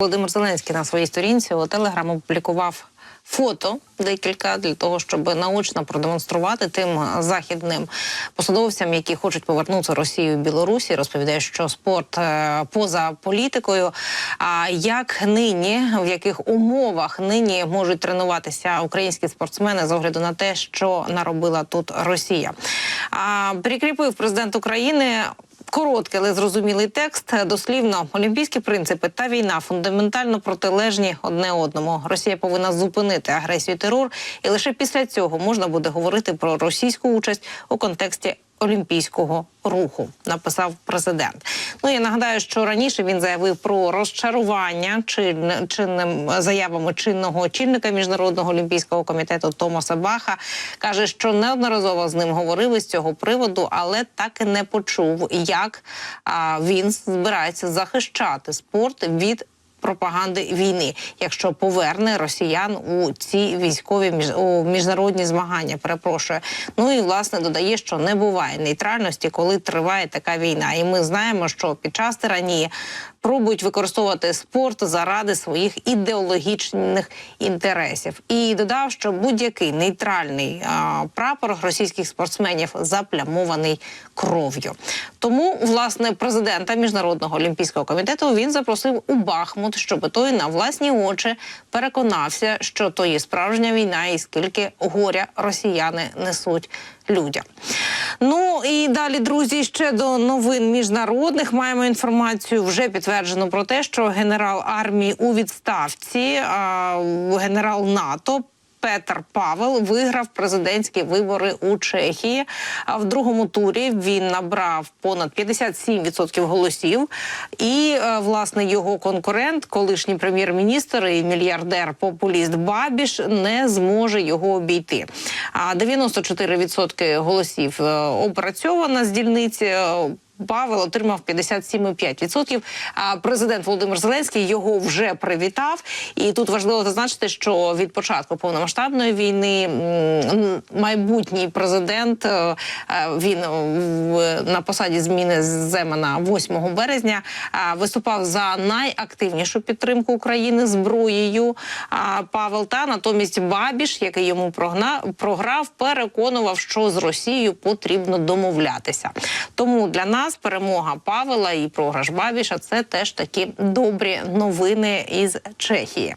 Володимир Зеленський на своїй сторінці у Телеграм опублікував фото декілька для того, щоб наочно продемонструвати тим західним посадовцям, які хочуть повернути Росію і Білорусі. Розповідає, що спорт е, поза політикою. А як нині, в яких умовах нині можуть тренуватися українські спортсмени з огляду на те, що наробила тут Росія? А прикріпив президент України Короткий, але зрозумілий текст. Дослівно, олімпійські принципи та війна фундаментально протилежні одне одному. Росія повинна зупинити агресію і терор, і лише після цього можна буде говорити про російську участь у контексті олімпійського руху. Написав президент. Ну я нагадаю, що раніше він заявив про розчарування чин, чинним заявами чинного очільника міжнародного олімпійського комітету Томаса Баха. каже, що неодноразово з ним говорили з цього приводу, але так і не почув, як а, він збирається захищати спорт від. Пропаганди війни, якщо поверне росіян у ці військові між у міжнародні змагання, перепрошую. Ну і власне додає, що не буває нейтральності, коли триває така війна. І ми знаємо, що під час тиранії пробують використовувати спорт заради своїх ідеологічних інтересів. І додав, що будь-який нейтральний а, прапор російських спортсменів заплямований кров'ю. Тому, власне, президента міжнародного олімпійського комітету він запросив у Бахмут, щоб той на власні очі переконався, що то є справжня війна, і скільки горя росіяни несуть людям. Ну і далі, друзі, ще до новин міжнародних маємо інформацію. Вже підтверджено про те, що генерал армії у відставці, генерал НАТО. Петр Павел виграв президентські вибори у Чехії. А в другому турі він набрав понад 57% голосів. І е, власне його конкурент, колишній прем'єр-міністр і мільярдер популіст Бабіш, не зможе його обійти. А 94% голосів е, опрацьована з дільниці. Е, Павел отримав 57,5%. А президент Володимир Зеленський його вже привітав. І тут важливо зазначити, що від початку повномасштабної війни майбутній президент е, е, він в- на посаді зміни Земана 8 березня е, виступав за найактивнішу підтримку України зброєю. Павел та натомість Бабіш, який йому програв, переконував, що з Росією потрібно домовлятися. Тому для нас перемога Павела і програш Бабіша це теж такі добрі новини із Чехії.